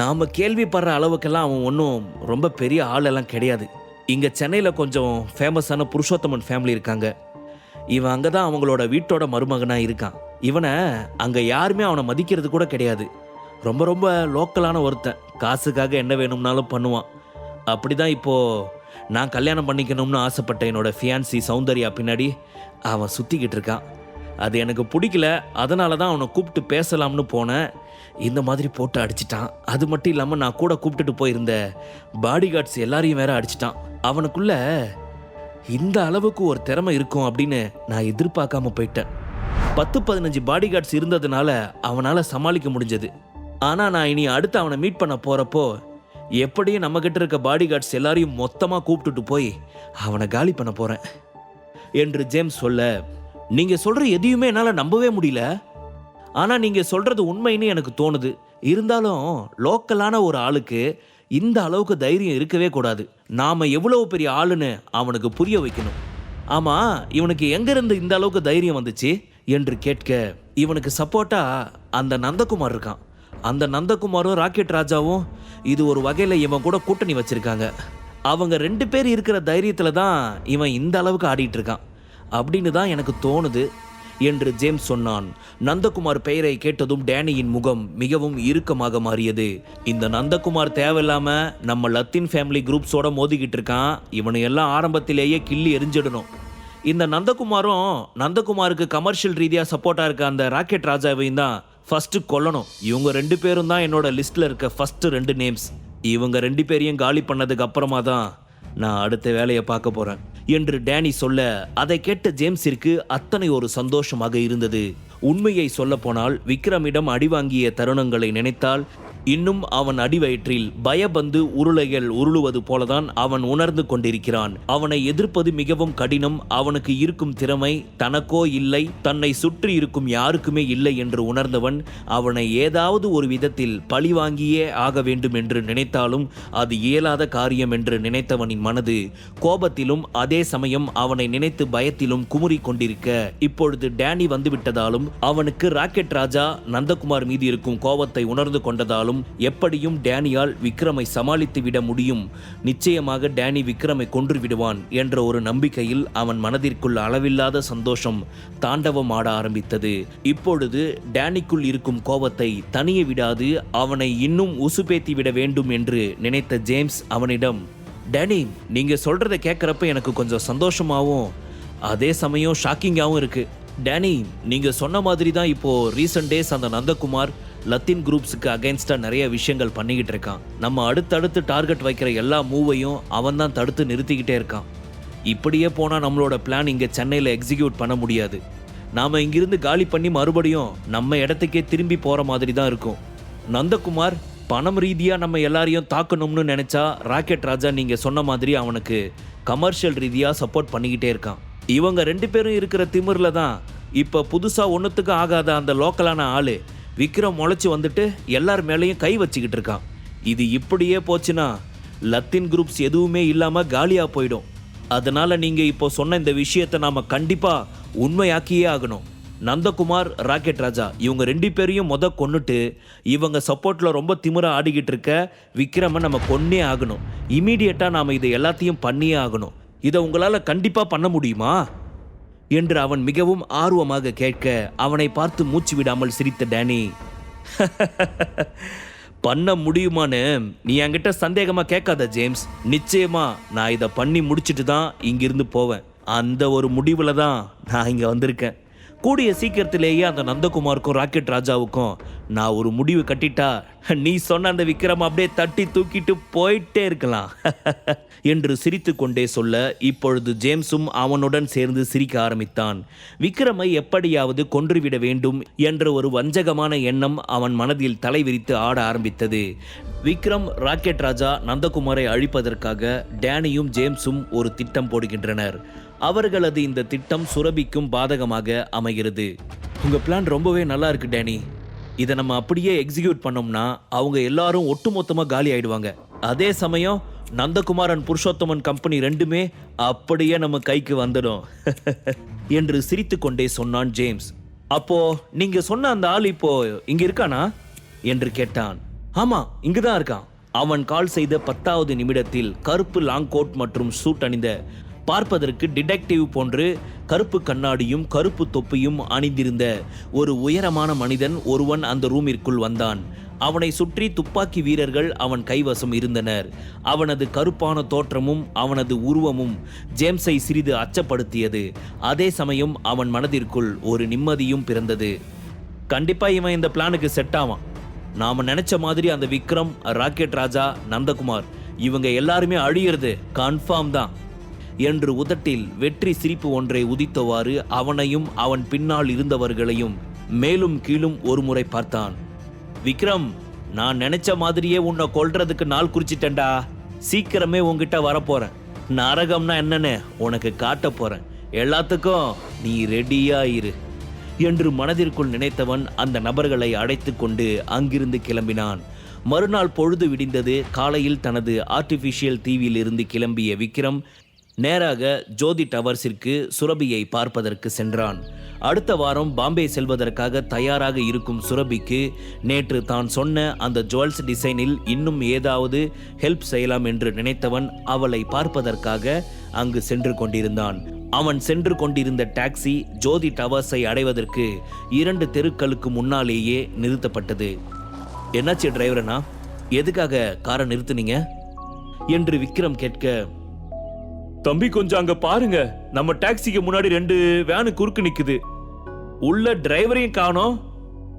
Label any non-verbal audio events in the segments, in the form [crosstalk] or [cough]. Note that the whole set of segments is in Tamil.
நாம் கேள்விப்படுற அளவுக்கெல்லாம் அவன் ஒன்றும் ரொம்ப பெரிய ஆளெல்லாம் கிடையாது. இங்கே சென்னையில் கொஞ்சம் ஃபேமஸான புருஷோத்தமன் ஃபேமிலி இருக்காங்க. இவன் அங்கே தான் அவங்களோட வீட்டோட மருமகனாக இருக்கான். இவனை அங்கே யாருமே அவனை மதிக்கிறது கூட கிடையாது. ரொம்ப ரொம்ப லோக்கலான ஒருத்தன். காசுக்காக என்ன வேணும்னாலும் பண்ணுவான். அப்படி தான் இப்போது நான் கல்யாணம் பண்ணிக்கணும்னு ஆசைப்பட்ட என்னோட ஃபியான்சி சௌந்தர்யா பின்னாடி அவன் சுற்றிக்கிட்டு இருக்கான். அது எனக்கு பிடிக்கல. அதனால தான் அவனை கூப்பிட்டு பேசலாம்னு போனேன். இந்த மாதிரி போட்டு அடிச்சிட்டான். அது மட்டும் இல்லாமல் நான் கூட கூப்பிட்டுட்டு போயிருந்த பாடி கார்ட்ஸ் எல்லாரையும் வேற அடிச்சிட்டான். அவனுக்குள்ள இந்த அளவுக்கு ஒரு திறமை இருக்கும் அப்படின்னு நான் எதிர்பார்க்காம போயிட்டேன். பத்து பதினஞ்சு பாடி கார்ட்ஸ் இருந்ததுனால அவனால் சமாளிக்க முடிஞ்சது. ஆனால் நான் இனி அடுத்து அவனை மீட் பண்ண போகிறப்போ எப்படியும் நம்மக்கிட்ட இருக்க பாடி கார்ட்ஸ் எல்லாரையும் மொத்தமாக கூப்பிட்டுட்டு போய் அவனை காலி பண்ண போகிறேன் என்று ஜேம்ஸ் சொல்ல நீங்கள் சொல்கிற எதையுமே என்னால் நம்பவே முடியல. ஆனால் நீங்கள் சொல்கிறது உண்மைன்னு எனக்கு தோணுது. இருந்தாலும் லோக்கலான ஒரு ஆளுக்கு இந்த அளவுக்கு தைரியம் இருக்கவே கூடாது. நாம் எவ்வளவு பெரிய ஆளுன்னு அவனுக்கு புரிய வைக்கணும். ஆமாம் இவனுக்கு எங்கேருந்து இந்த அளவுக்கு தைரியம் வந்துச்சு என்று கேட்க இவனுக்கு சப்போர்ட்டா அந்த நந்தகுமார் இருக்கான். அந்த நந்தகுமாரும் ராக்கெட் ராஜாவும் இது ஒரு வகையில் இவன் கூட கூட்டணி வச்சிருக்காங்க. அவங்க ரெண்டு பேர் இருக்கிற தைரியத்தில் தான் இவன் இந்த அளவுக்கு ஆடிட்டு இருக்கான். அப்படின்னு தான் எனக்கு தோணுது என்று ஜேம்ஸ் சொன்னான். நந்தகுமார் பெயரை கேட்டதும் டேனியின் முகம் மிகவும் இறுக்கமாக மாறியது. இந்த நந்தகுமார் தேவையில்லாம நம்ம லத்தின் ஃபேமிலி குரூப்ஸோட மோதிக்கிட்டு இருக்கான். இவனை எல்லாம் ஆரம்பத்திலேயே கிள்ளி எரிஞ்சிடணும். இந்த நந்தகுமாரும் நந்தகுமாருக்கு கமர்ஷியல் ரீதியாக சப்போர்ட்டாக இருக்க அந்த ராக்கெட் ராஜாவையும் தான் ஃபஸ்ட்டு கொல்லணும். இவங்க ரெண்டு பேரும் தான் என்னோட லிஸ்ட்டில் இருக்க ஃபஸ்ட்டு ரெண்டு நேம்ஸ் இவங்க ரெண்டு பேரையும் காலி பண்ணதுக்கு அப்புறமா தான் நான் அடுத்த வேலையை பார்க்க போகிறேன் என்று டேனி சொல்ல அதை கேட்ட ஜேம்ஸிற்கு அத்தனை ஒரு சந்தோஷமாக இருந்தது. உண்மையை சொல்லப்போனால் விக்ரமிடம் அடிவாங்கிய தருணங்களை நினைத்தால் இன்னும் அவன் அடிவயிற்றில் பயபந்து உருளைகள் உருளுவது போலதான் அவன் உணர்ந்து கொண்டிருக்கிறான். அவனை எதிர்ப்பது மிகவும் கடினம் அவனுக்கு இருக்கும் திறமை தனக்கோ இல்லை தன்னை சுற்றி இருக்கும் யாருக்குமே இல்லை என்று உணர்ந்தவன் அவனை ஏதாவது ஒரு விதத்தில் பழிவாங்கியே ஆக வேண்டும் என்று நினைத்தாலும் அது இயலாத காரியம் என்று நினைத்தவனின் மனது கோபத்திலும் அதே சமயம் அவனை நினைத்து பயத்திலும் குமுறி கொண்டிருக்க. இப்பொழுது டேனி வந்துவிட்டதாலும் அவனுக்கு ராக்கெட் ராஜா நந்தகுமார் மீது இருக்கும் கோபத்தை உணர்ந்து கொண்டதாலும் எப்படியும் டேனியால் விக்ரமை சமாளித்து விட முடியும். நிச்சயமாக டேனி விக்ரமை கொன்று விடுவான் என்ற ஒரு நம்பிக்கையில் அவன் மனதிற்குள் அளவில்லாத சந்தோஷம் தாண்டவம் ஆட ஆரம்பித்தது. இப்பொழுது டேனிக்குள் இருக்கும் கோபத்தை தனிய விடாது அவனை இன்னும் உசுப்பேத்தி விட வேண்டும் என்று நினைத்த ஜேம்ஸ் அவனிடம் டேனி நீங்க சொல்றதை கேட்குறப்ப எனக்கு கொஞ்சம் சந்தோஷமாகவும் அதே சமயம் ஷாக்கிங்காகவும் இருக்கு. டேனி நீங்க சொன்ன மாதிரி தான் இப்போ ரீசன்ட் டேஸ் அந்த நந்தகுமார் லத்தின் குரூப்ஸுக்கு அகைன்ஸ்டாக நிறைய விஷயங்கள் பண்ணிக்கிட்டு இருக்கான். நம்ம அடுத்தடுத்து டார்கெட் வைக்கிற எல்லா மூவையும் அவன் தான் தடுத்து நிறுத்திக்கிட்டே இருக்கான். இப்படியே போனால் நம்மளோட பிளான் இங்கே சென்னையில் எக்ஸிக்யூட் பண்ண முடியாது. நாம் இங்கிருந்து காலி பண்ணி மறுபடியும் நம்ம இடத்துக்கே திரும்பி போகிற மாதிரி தான் இருக்கும். நந்தகுமார் பணம் ரீதியாக நம்ம எல்லாரையும் தாக்கணும்னு நினச்சா ராக்கெட் ராஜா நீங்கள் சொன்ன மாதிரி அவனுக்கு கமர்ஷியல் ரீதியாக சப்போர்ட் பண்ணிக்கிட்டே இருக்கான். இவங்க ரெண்டு பேரும் இருக்கிற திமிரில் தான் இப்போ புதுசாக ஒன்றுத்துக்கு ஆகாத அந்த லோக்கலான ஆள் விக்ரம் முளைச்சி வந்துட்டு எல்லார் மேலேயும் கை வச்சுக்கிட்டு இருக்கான். இது இப்படியே போச்சுன்னா லத்தின் குரூப்ஸ் எதுவுமே இல்லாமல் காலியாக போயிடும். அதனால் நீங்கள் இப்போ சொன்ன இந்த விஷயத்தை நாம் கண்டிப்பாக உண்மையாக்கியே ஆகணும். நந்தகுமார் ராக்கெட் ராஜா இவங்க ரெண்டு பேரையும் மொத கொண்டுட்டு இவங்க சப்போர்ட்டில் ரொம்ப திமிரா ஆடிக்கிட்டு இருக்க விக்ரமை நம்ம கொன்னே ஆகணும். இமீடியட்டாக நாம் இதை எல்லாத்தையும் பண்ணியே ஆகணும். இதை உங்களால் கண்டிப்பாக பண்ண முடியுமா? என்று அவன் மிகவும் ஆர்வமாக கேட்க அவனை பார்த்து மூச்சு விடாமல் சிரித்த டேனி. பண்ண முடியுமான்னு நீ என்கிட்ட சந்தேகமா கேட்காத ஜேம்ஸ். நிச்சயமா நான் இதை பண்ணி முடிச்சிட்டு தான் இங்கிருந்து போவேன். அந்த ஒரு முடிவில் தான் நான் இங்கே வந்திருக்கேன். கூடிய சீக்கிரத்திலேயே அந்த நந்தகுமாருக்கும் ராக்கெட் ராஜாவுக்கும் நான் ஒரு முடிவு கட்டிட்டா நீ சொன்ன அந்த விக்ரம் அப்படியே தட்டி தூக்கிட்டு போயிட்டே இருக்கலாம். [laughs] என்று சிரித்துக்கொண்டே சொல்ல இப்பொழுது ஜேம்ஸும் அவனுடன் சேர்ந்து சிரிக்க ஆரம்பித்தான். விக்ரமை எப்படியாவது கொன்றுவிட வேண்டும் என்ற ஒரு வஞ்சகமான எண்ணம் அவன் மனதில் தலைவிரித்து ஆட ஆரம்பித்தது. விக்ரம் ராக்கெட் ராஜா நந்தகுமாரை அழிப்பதற்காக டேனியும் ஜேம்ஸும் ஒரு திட்டம் போடுகின்றனர். அவர்களது இந்த திட்டம் சுரபிக்கும் பாதகமாக அமைகிறது. உங்க பிளான் ரொம்பவே நல்லா இருக்கு டேனி. இதை நம்ம அப்படியே எக்ஸிக்யூட் பண்ணோம்னா அவங்க எல்லாரும் ஒட்டுமொத்தமாக காலி ஆயிடுவாங்க. அதே சமயம் நந்தகுமாரன் புருஷோத்தமன் கம்பெனி ரெண்டுமே அப்படியே நம்ம கைக்கு வந்துடும். [laughs] என்று சிரித்துக்கொண்டே சொன்னான் ஜேம்ஸ். அப்போ நீங்க சொன்ன அந்த ஆள் இப்போ இங்க இருக்கானா? என்று கேட்டான். ஆமா இங்குதான் இருக்கான். அவன் கால் செய்த பத்தாவது நிமிடத்தில் கருப்பு லாங் கோட் மற்றும் சூட் அணிந்த பார்ப்பதற்கு டிடெக்டிவ் போன்று கருப்பு கண்ணாடியும் கருப்பு தொப்பியும் அணிந்திருந்த ஒரு உயரமான மனிதன் ஒருவன் அந்த ரூமிற்குள் வந்தான். அவனை சுற்றி துப்பாக்கி வீரர்கள் அவன் கைவசம் இருந்தனர். அவனது கருப்பான தோற்றமும் அவனது உருவமும் ஜேம்ஸை சிறிது அச்சப்படுத்தியது. அதே சமயம் அவன் மனதிற்குள் ஒரு நிம்மதியும் பிறந்தது. கண்டிப்பா இவன் இந்த பிளானுக்கு செட் ஆவான். நாம நினைச்ச மாதிரி அந்த விக்ரம் ராக்கெட் ராஜா நந்தகுமார் இவங்க எல்லாருமே அழியிறது கன்ஃபார்ம் தான். என்று உதட்டில் வெற்றி சிரிப்பு ஒன்றை உதித்தவாறு அவனையும் அவன் பின்னால் இருந்தவர்களையும் மேலும் கீழும் ஒருமுறை பார்த்தான். விக்ரம் நான் நினைச்ச மாதிரியே உன்னை கொல்றதுக்கு நாள் குறிச்சிட்டேன்டா. சீக்கிரமே உன்கிட்ட வரப்போறேன். நரகம்னா என்னன்னு உனக்கு காட்ட போறேன். எல்லாத்துக்கும் நீ ரெடியா இரு என்று மனதிற்குள் நினைத்தவன் அந்த நபர்களை அழைத்து கொண்டு அங்கிருந்து கிளம்பினான். மறுநாள் பொழுது விடிந்தது. காலையில் தனது ஆர்டிஃபிஷியல் தீவில் இருந்து கிளம்பிய விக்ரம் நேராக ஜோதி டவர்ஸிற்கு சுரபியை பார்ப்பதற்கு சென்றான். அடுத்த வாரம் பாம்பே செல்வதற்காக தயாராக இருக்கும் சுரபிக்கு நேற்று தான் சொன்ன அந்த ஜுவல்ஸ் டிசைனில் இன்னும் ஏதாவது ஹெல்ப் செய்யலாம் என்று நினைத்தவன் அவளை பார்ப்பதற்காக அங்கு சென்று கொண்டிருந்தான். அவன் சென்று கொண்டிருந்த டாக்ஸி ஜோதி டவர்ஸை அடைவதற்கு இரண்டு தெருக்களுக்கு முன்னாலேயே நிறுத்தப்பட்டது. என்னாச்சு டிரைவரனா எதுக்காக காரை நிறுத்துனீங்க? என்று விக்ரம் கேட்க தம்பி கொஞ்சம் அங்க பாருங்க. நம்ம டாக்ஸிக்கு முன்னாடி ரெண்டு வேனு குறுக்கு நிக்குது. உள்ள டிரைவரையும் காணோம்.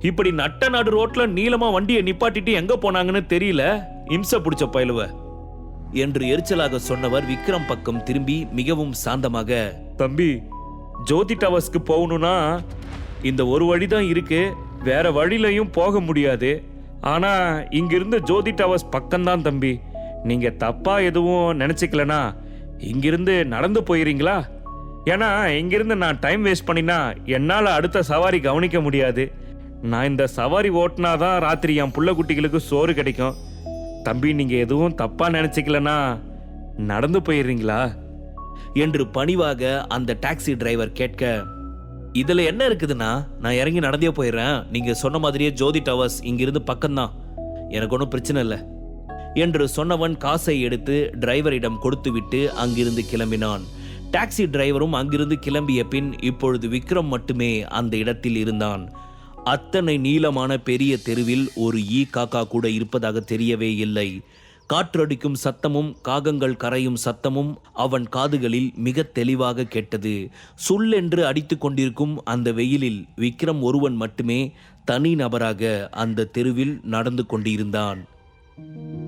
இப்படி நட்ட நாடு ரோட்ல நீளமா வண்டியை நிப்பாட்டிட்டு எங்க போனாங்கன்னு தெரியல. இம்ச பிடிச்ச பயலுவ. என்று எரிச்சலாக சொன்னவர் விக்ரம் பக்கம் திரும்பி மிகவும் சாந்தமாக தம்பி ஜோதி டவர்ஸ்க்கு போகணும்னா இந்த ஒரு வழி தான் இருக்கு. வேற வழியிலையும் போக முடியாது. ஆனா இங்கிருந்து ஜோதி டவர்ஸ் பக்கம்தான் தம்பி. நீங்க தப்பா எதுவும் நினைச்சுக்கலனா இங்கிருந்து நடந்து போயிறீங்களா ஏன்னா இங்கிருந்து நான் டைம் வேஸ்ட் பண்ணினா என்னால் அடுத்த சவாரி கவனிக்க முடியாது. நான் இந்த சவாரி ஓட்டினா தான் ராத்திரி என் புள்ள குட்டிகளுக்கு சோறு கிடைக்கும். தம்பி நீங்கள் எதுவும் தப்பாக நினைச்சுக்கலனா நடந்து போயிடுறீங்களா என்று பணிவாக அந்த டாக்ஸி டிரைவர் கேட்க இதில் என்ன இருக்குதுன்னா நான் இறங்கி நடந்தே போயிடுறேன். நீங்கள் சொன்ன மாதிரியே ஜோதி டவர்ஸ் இங்கிருந்து பக்கம்தான். எனக்கு ஒன்றும் பிரச்சனை இல்லை. என்று சொன்னவன் காசை எடுத்து டிரைவரிடம் கொடுத்துவிட்டு அங்கிருந்து கிளம்பினான். டாக்ஸி டிரைவரும் அங்கிருந்து கிளம்பிய பின் இப்பொழுது விக்ரம் மட்டுமே அந்த இடத்தில் இருந்தான். அத்தனை நீளமான பெரிய தெருவில் ஒரு ஈ காக்கா கூட இருப்பதாக தெரியவே இல்லை. காற்றடிக்கும் சத்தமும் காகங்கள் கரையும் சத்தமும் அவன் காதுகளில் மிக தெளிவாக கேட்டது. சுல்லென்று அடித்து கொண்டிருக்கும் அந்த வெயிலில் விக்ரம் ஒருவன் மட்டுமே தனி நபராக அந்த தெருவில் நடந்து கொண்டிருந்தான்.